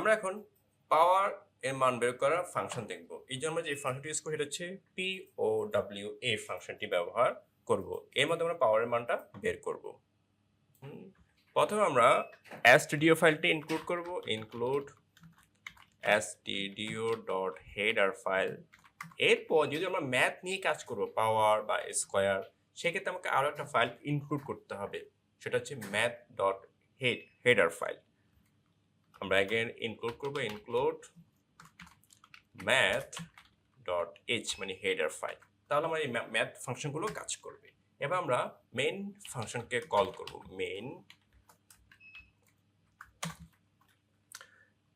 আমরা এখন পাওয়ার এর মান বের করার ফাংশন দেখব। এই জন্য আমরা যে ফাংশনটি ইউজ করি সেটা হচ্ছে পি ও ডাব্লিউ এ ফাংশনটি ব্যবহার করব। এর মধ্যে আমরা পাওয়ারের মানটা বের করব। প্রথমে আমরা stdio ফাইলটি ইনক্লুড করব। Include stdio dot header file এরপর যদি আমরা ম্যাথ নিয়ে কাজ করব পাওয়ার বা স্কোয়ার সেক্ষেত্রে আমাকে আরও একটা ফাইল ইনক্লুড করতে হবে। সেটা হচ্ছে math dot head header file আমরা অ্যাগেন ইনক্লুড করব ইনক্লুড ম্যাথ ডট এইচ মানে হেডার ফাইল তাহলে আমার এই ম্যাথ ফাংশনগুলো কাজ করবে। এবার আমরা মেইন ফাংশনকে কল করব মেইন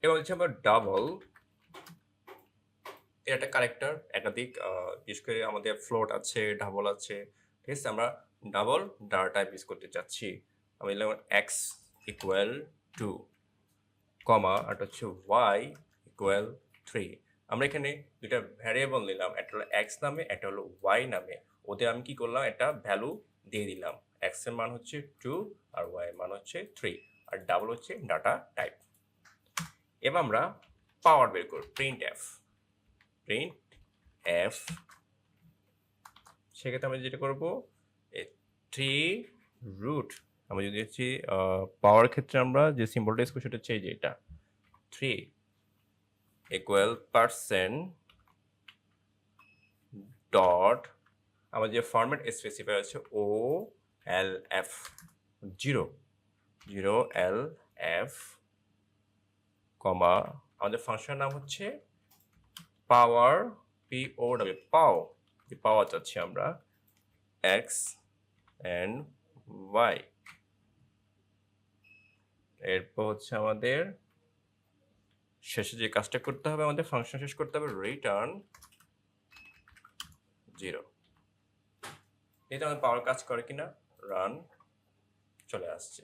এবার হচ্ছে আমরা ডাবল এর একটা কারেক্টার একাধিক বিশেষ করে আমাদের ফ্লোট আছে ডাবল আছে, ঠিক আছে? আমরা ডাবল ডাটা ইউজ করতে চাচ্ছি। আমি লিখলাম এক্স ইকুয়াল টু কমা আর হচ্ছে ওয়াই ইকুয়াল থ্রি আমরা এখানে দুটা ভ্যারিয়েবল নিলাম, একটা হলো এক্স নামে, একটা হলো ওয়াই নামে। ওদের আমি কি করলাম, একটা ভ্যালু দিয়ে দিলাম। এক্সের মান হচ্ছে টু আর ওয়াই এর মান হচ্ছে থ্রি আর ডাবল হচ্ছে ডাটা টাইপ এবার আমরা পাওয়ার বের করব প্রিন্ট এফ প্রিন্ট এফ সেক্ষেত্রে আমরা যেটা করব থ্রি রুট আমরা যদি হচ্ছে পাওয়ার ক্ষেত্রে আমরা যে সিম্বলটা ইউজ করি সেটা হচ্ছে এই যে এটা। থ্রি ইকুয়াল পার্সেন্ট ডট আমার যে ফরম্যাট স্পেসিফাই আছে ও L F zero zero L F comma আমাদের ফাংশনের নাম হচ্ছে পাওয়ার পি ও ডাব্লিউ পাও। যে পাওয়ার চাচ্ছি আমরা এক্স অ্যান্ড ওয়াই এরপর হচ্ছে আমাদের শেষে যে কাজটা করতে হবে, আমাদের ফাংশন শেষ করতে হবে রিটার্ন জিরো এটা আমাদের পাওয়ার কাজ করে কিনা? রান চলে আসছে।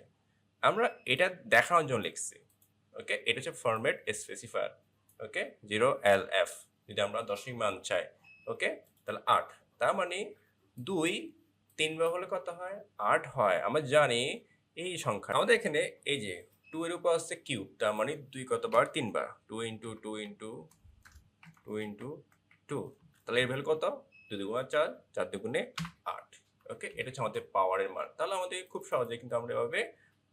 আমরা এটা দেখানোর জন্য লিখছি ওকে এটা হচ্ছে format specifier okay zero L F যদি আমরা দশমিক মান চাই ওকে তাহলে আট। তার মানে দুই তিন হলে কত হয়? আট হয়। আমরা জানি এই সংখ্যা আমাদের এখানে এই যে টু এর উপর আসছে কিউব তার মানে দুই কতবার? তিনবার। Two into two into two into two তাহলে এর ভ্যালু কত? দুই দুগুণা চার চার দুগুণে আট। ওকে এটা হচ্ছে আমাদের পাওয়ারের মান। তাহলে আমাদের খুব সহজে কিন্তু আমরা এভাবে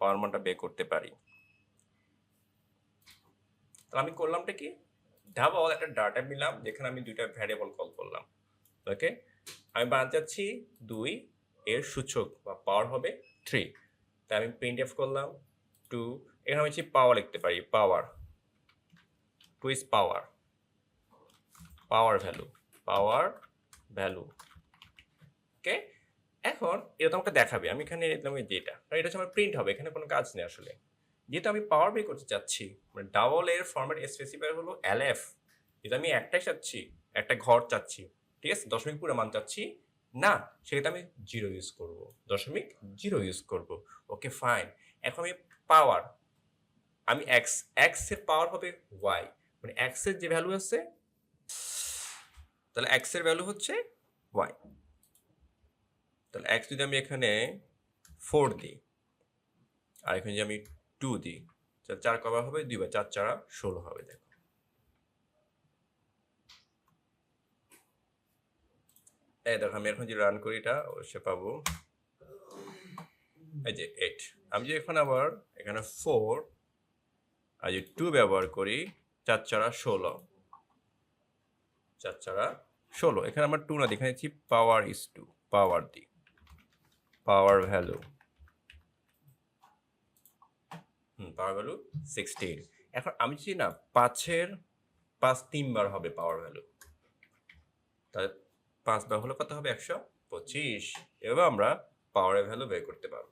পাওয়ার মানটা বের করতে পারি। তাহলে আমি করলামটা কি? ডাবল একটা ডাটা নিলাম, যেখানে আমি দুইটা ভ্যারিয়েবল কল করলাম। ওকে আমি বানাতে চাচ্ছি দুই এর সূচক বা পাওয়ার হবে থ্রি তাই আমি প্রিন্ট এফ করলাম টু এখানে আমি পাওয়ার লিখতে পারি power two is power power value power value okay এখন এটা তো আমাকে দেখাবে, আমি এখানে দিলাম এই কারণ এটা হচ্ছে আমার প্রিন্ট হবে, এখানে কোনো কাজ নেই আসলে। যেহেতু আমি পাওয়ার বে করতে চাচ্ছি মানে ডাবল এর ফরম্যাট স্পেসিফাই হলো এল এফ যেহেতু আমি একটাই চাচ্ছি, একটা ঘর চাচ্ছি, ঠিক আছে? দশমিক পুরো মান চাচ্ছি না সেক্ষেত্রে আমি জিরো ইউজ করব, দশমিক জিরো ইউজ করব। ওকে ফাইন এখন আমি পাওয়ার আমি এক্স এক্সের পাওয়ার হবে ওয়াই মানে এক্সের যে ভ্যালু আছে, তাহলে এক্সের ভ্যালু হচ্ছে ওয়াই তাহলে এক্স যদি আমি এখানে ফোর দিই, আর এখানে যদি আমি টু দিই, তাহলে চার কবার হবে দুই বা চার চারা ষোলো হবে, দেখো। এই দেখো, আমি এখন যে রান করি এটা অবশ্যই পাবো। এই যে এইট আমি যদি এখন আবার এখানে ফোর আর যে টু ব্যবহার করি, চার চারা ষোলো। চার চারা ষোলো। এখানে আমার টু না দিচ্ছি power is two power the power value hmm power value sixteen এখন আমি চাই না পাঁচের পাঁচ তিনবার হবে পাওয়ার ভ্যালু তাহলে পাঁচ বার হলে কত হবে একশো পঁচিশ। এভাবে আমরা পাওয়ারের ভ্যালু বের করতে পারব।